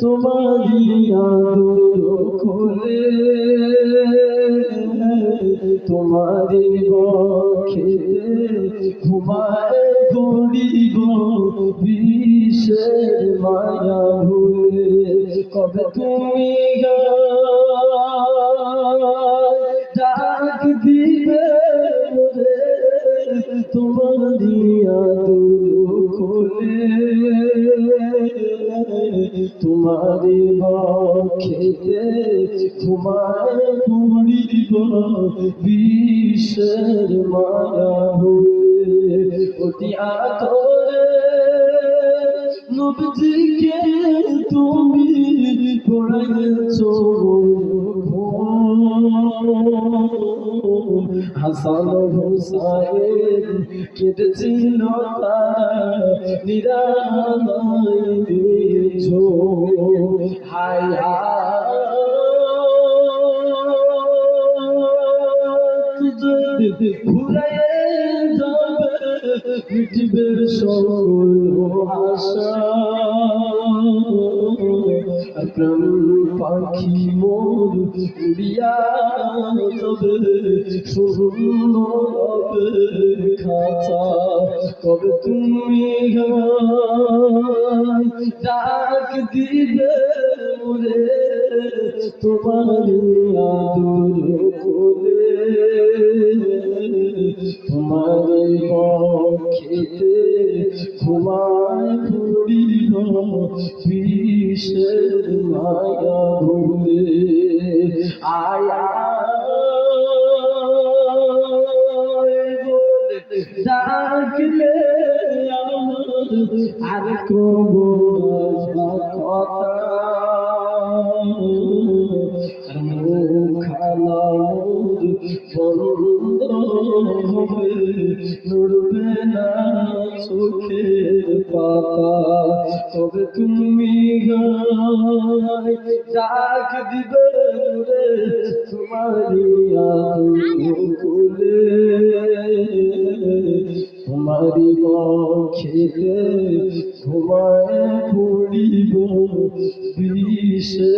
তোমারি আদর খুলে তোমারি বক্ষে ঘুমায় ঘুরিব বিষের মায়া ভুলে। কবে তুমি ডাক দিবে তোমারি আদর বক্ষে ঘুমায় ঘুরিব বিষের মায়া ভুলে অতি আদরে। নবজিকে তুমি পড়াইছ হাসান হুসাইন কেটেছিল তারা নিরাময় ঘুরাইয়ে যাবে মিটবে সকল আশা আকরাম পাখি মোর উড়িয়া যাবে শূন্য খাঁচা কবে তুমি ডাক দিবে মোরে তোমার আদর কোলে তোমার পক্ষেতে ঘুমায় ঘুরিব বিষের মায়া ভুলে আয়া আর কথা নড়বে না চোখের পাতা তবে তুমি গায় ডাক দিবে তোমারি আদুলে তোমারি বক্ষেতে ঘুমায় পড়িব বিষের